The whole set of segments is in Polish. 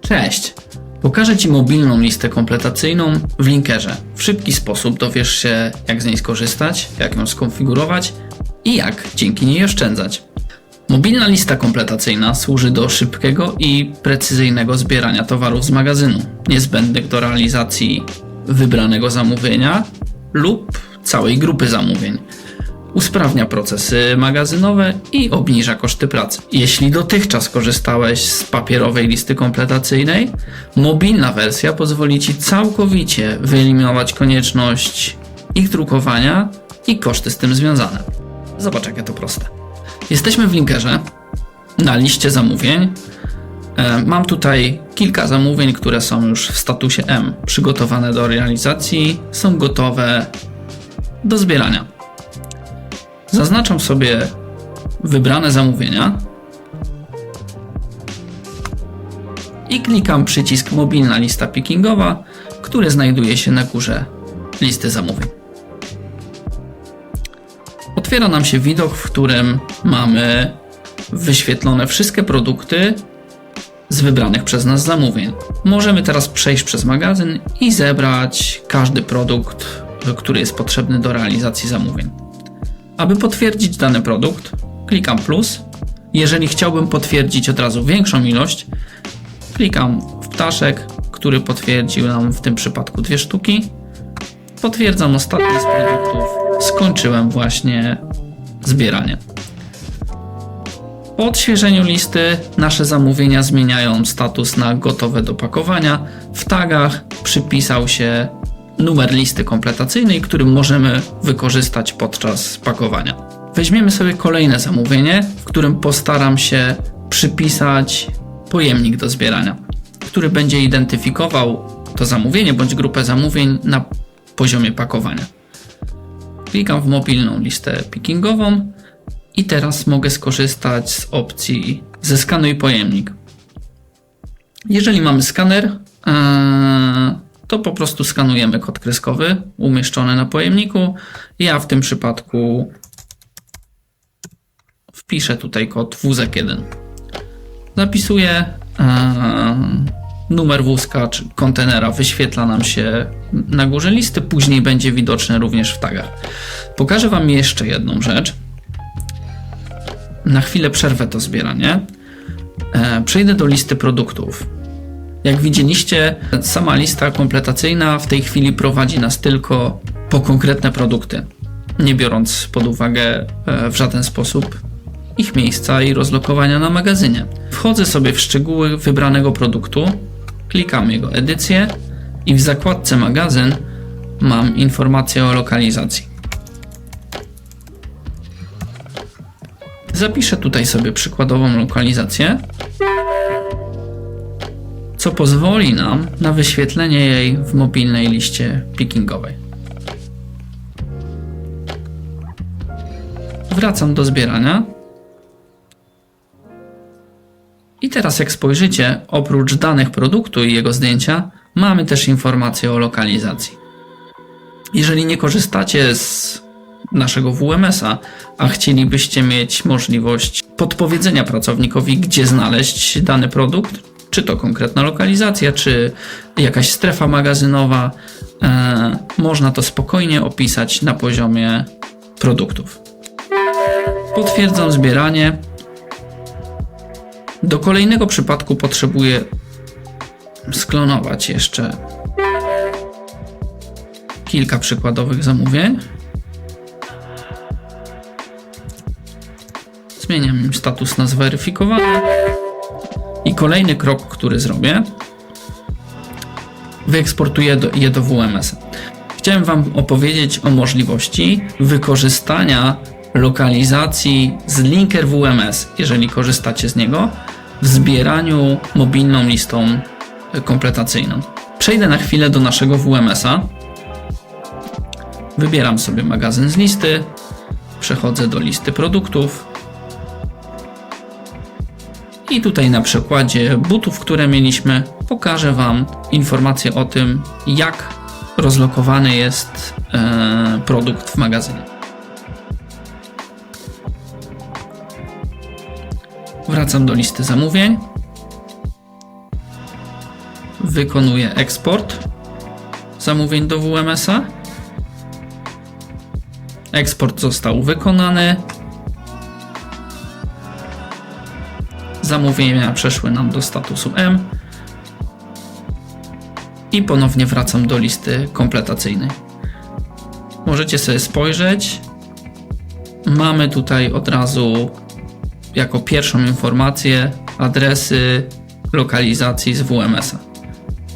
Cześć! Pokażę Ci mobilną listę kompletacyjną w Linkerze. W szybki sposób dowiesz się, jak z niej skorzystać, jak ją skonfigurować i jak dzięki niej oszczędzać. Mobilna lista kompletacyjna służy do szybkiego i precyzyjnego zbierania towarów z magazynu, niezbędnych do realizacji wybranego zamówienia lub całej grupy zamówień. Usprawnia procesy magazynowe i obniża koszty pracy. Jeśli dotychczas korzystałeś z papierowej listy kompletacyjnej, mobilna wersja pozwoli Ci całkowicie wyeliminować konieczność ich drukowania i koszty z tym związane. Zobacz, jakie to proste. Jesteśmy w linkerze na liście zamówień. E, Mam tutaj kilka zamówień, które są już w statusie M, przygotowane do realizacji, są gotowe do zbierania. Zaznaczam sobie wybrane zamówienia i klikam przycisk mobilna lista pickingowa, który znajduje się na górze listy zamówień. Otwiera nam się widok, w którym mamy wyświetlone wszystkie produkty z wybranych przez nas zamówień. Możemy teraz przejść przez magazyn i zebrać każdy produkt, który jest potrzebny do realizacji zamówień. Aby potwierdzić dany produkt, klikam plus. Jeżeli chciałbym potwierdzić od razu większą ilość, klikam w ptaszek, który potwierdził nam w tym przypadku dwie sztuki. Potwierdzam ostatni z produktów. Skończyłem właśnie zbieranie. Po odświeżeniu listy nasze zamówienia zmieniają status na gotowe do pakowania. W tagach przypisał się numer listy kompletacyjnej, który możemy wykorzystać podczas pakowania. Weźmiemy sobie kolejne zamówienie, w którym postaram się przypisać pojemnik do zbierania, który będzie identyfikował to zamówienie bądź grupę zamówień na poziomie pakowania. Klikam w mobilną listę pickingową i teraz mogę skorzystać z opcji zeskanuj pojemnik. Jeżeli mamy skaner, yy, to po prostu skanujemy kod kreskowy umieszczony na pojemniku. Ja w tym przypadku wpiszę tutaj kod wózek1. Zapisuję yy, numer wózka czy kontenera, wyświetla nam się na górze listy, później będzie widoczny również w tagach. Pokażę Wam jeszcze jedną rzecz. Na chwilę przerwę to zbieranie. E, Przejdę do listy produktów. Jak widzieliście, sama lista kompletacyjna w tej chwili prowadzi nas tylko po konkretne produkty, nie biorąc pod uwagę e, w żaden sposób ich miejsca i rozlokowania na magazynie. Wchodzę sobie w szczegóły wybranego produktu, klikam jego edycję i w zakładce magazyn mam informację o lokalizacji. Zapiszę tutaj sobie przykładową lokalizację, co pozwoli nam na wyświetlenie jej w mobilnej liście pickingowej. Wracam do zbierania. I teraz jak spojrzycie, oprócz danych produktu i jego zdjęcia, mamy też informację o lokalizacji. Jeżeli nie korzystacie z naszego WMS-a, a chcielibyście mieć możliwość podpowiedzenia pracownikowi, gdzie znaleźć dany produkt, czy to konkretna lokalizacja, czy jakaś strefa magazynowa, e, można to spokojnie opisać na poziomie produktów. Potwierdzam zbieranie. Do kolejnego przypadku potrzebuję sklonować jeszcze kilka przykładowych zamówień. Zmieniam im status na zweryfikowany. I kolejny krok, który zrobię, wyeksportuję do, je do WMS. Chciałem Wam opowiedzieć o możliwości wykorzystania lokalizacji z linker WMS, jeżeli korzystacie z niego, w zbieraniu mobilną listą kompletacyjną. Przejdę na chwilę do naszego WMS-a. Wybieram sobie magazyn z listy, przechodzę do listy produktów, i tutaj na przykładzie butów, które mieliśmy, pokażę Wam informację o tym, jak rozlokowany jest e, produkt w magazynie. Wracam do listy zamówień. wykonuje eksport zamówień do WMS-a. Eksport został wykonany. Zamówienia przeszły nam do statusu M. I ponownie wracam do listy kompletacyjnej. Możecie sobie spojrzeć. Mamy tutaj od razu jako pierwszą informację adresy lokalizacji z WMS-a.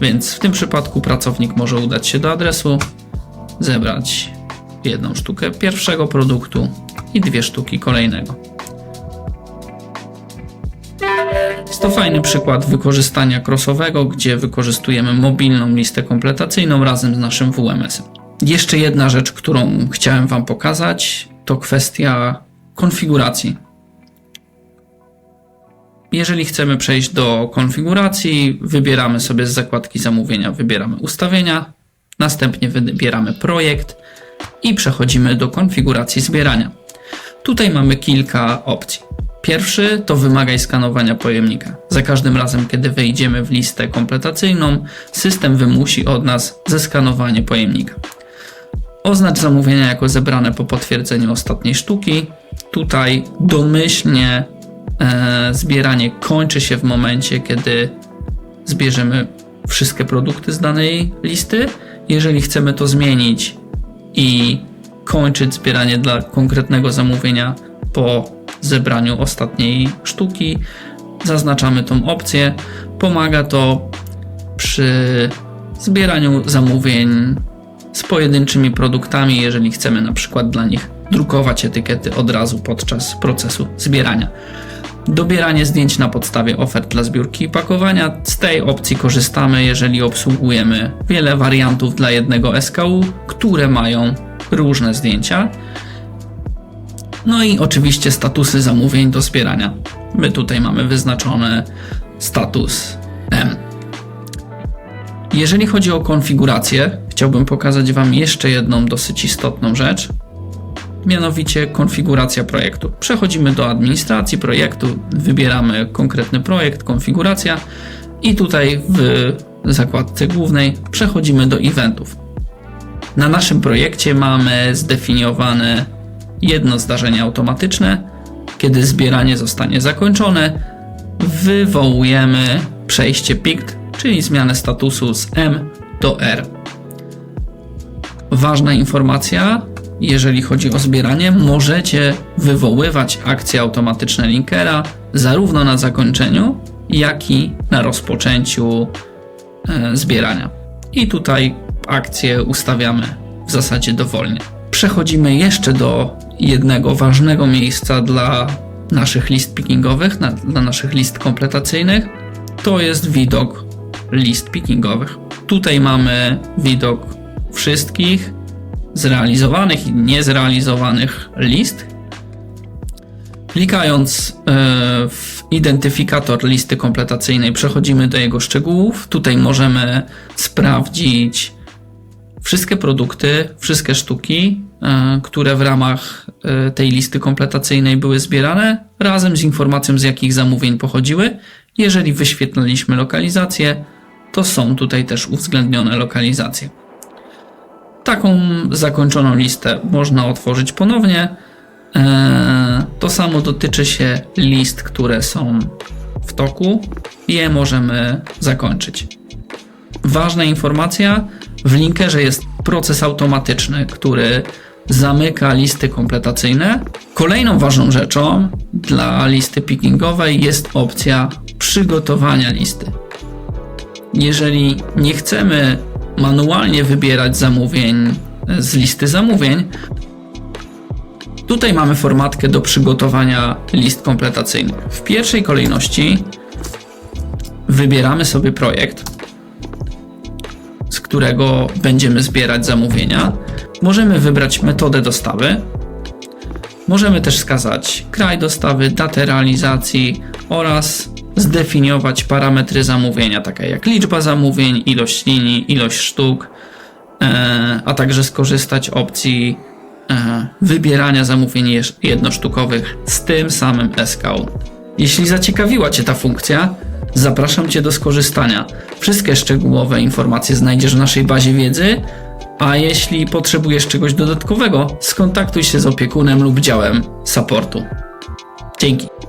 Więc w tym przypadku pracownik może udać się do adresu, zebrać jedną sztukę pierwszego produktu i dwie sztuki kolejnego. To fajny przykład wykorzystania crossowego, gdzie wykorzystujemy mobilną listę kompletacyjną razem z naszym WMS-em. Jeszcze jedna rzecz, którą chciałem Wam pokazać, to kwestia konfiguracji. Jeżeli chcemy przejść do konfiguracji, wybieramy sobie z zakładki zamówienia, wybieramy ustawienia, następnie wybieramy projekt i przechodzimy do konfiguracji zbierania. Tutaj mamy kilka opcji. Pierwszy to wymagaj skanowania pojemnika. Za każdym razem, kiedy wejdziemy w listę kompletacyjną, system wymusi od nas zeskanowanie pojemnika. Oznacz zamówienia jako zebrane po potwierdzeniu ostatniej sztuki. Tutaj domyślnie e, zbieranie kończy się w momencie, kiedy zbierzemy wszystkie produkty z danej listy. Jeżeli chcemy to zmienić i kończyć zbieranie dla konkretnego zamówienia po zebraniu ostatniej sztuki, zaznaczamy tą opcję. Pomaga to przy zbieraniu zamówień z pojedynczymi produktami, jeżeli chcemy na przykład dla nich drukować etykiety od razu podczas procesu zbierania. Dobieranie zdjęć na podstawie ofert dla zbiórki i pakowania. Z tej opcji korzystamy, jeżeli obsługujemy wiele wariantów dla jednego SKU, które mają różne zdjęcia. No i oczywiście statusy zamówień do zbierania. My tutaj mamy wyznaczony status M. Jeżeli chodzi o konfigurację, chciałbym pokazać Wam jeszcze jedną dosyć istotną rzecz, mianowicie konfiguracja projektu. Przechodzimy do administracji projektu, wybieramy konkretny projekt, konfiguracja i tutaj w zakładce głównej przechodzimy do eventów. Na naszym projekcie mamy zdefiniowane jedno zdarzenie automatyczne. Kiedy zbieranie zostanie zakończone, wywołujemy przejście PICT, czyli zmianę statusu z M do R. Ważna informacja, jeżeli chodzi o zbieranie, możecie wywoływać akcje automatyczne linkera zarówno na zakończeniu, jak i na rozpoczęciu e, zbierania. I tutaj akcje ustawiamy w zasadzie dowolnie. Przechodzimy jeszcze do jednego ważnego miejsca dla naszych list pickingowych, na, dla naszych list kompletacyjnych. To jest widok list pickingowych. Tutaj mamy widok wszystkich zrealizowanych i niezrealizowanych list. Klikając e, w identyfikator listy kompletacyjnej, przechodzimy do jego szczegółów. Tutaj możemy sprawdzić wszystkie produkty, wszystkie sztuki, które w ramach e, tej listy kompletacyjnej były zbierane, razem z informacją, z jakich zamówień pochodziły. Jeżeli wyświetliliśmy lokalizację, to są tutaj też uwzględnione lokalizacje. Taką zakończoną listę można otworzyć ponownie. E, to samo dotyczy się list, które są w toku. Je możemy zakończyć. Ważna informacja: w linkerze jest proces automatyczny, który zamyka listy kompletacyjne. Kolejną ważną rzeczą dla listy pickingowej jest opcja przygotowania listy. Jeżeli nie chcemy manualnie wybierać zamówień z listy zamówień, tutaj mamy formatkę do przygotowania list kompletacyjnych. W pierwszej kolejności wybieramy sobie projekt, którego będziemy zbierać zamówienia. Możemy wybrać metodę dostawy. Możemy też wskazać kraj dostawy, datę realizacji oraz zdefiniować parametry zamówienia, takie jak liczba zamówień, ilość linii, ilość sztuk, e, a także skorzystać opcji e, wybierania zamówień jednosztukowych z tym samym SKU. Jeśli zaciekawiła Cię ta funkcja, Zapraszam Cię do skorzystania. Wszystkie szczegółowe informacje znajdziesz w naszej bazie wiedzy, a jeśli potrzebujesz czegoś dodatkowego, skontaktuj się z opiekunem lub działem supportu. Dzięki.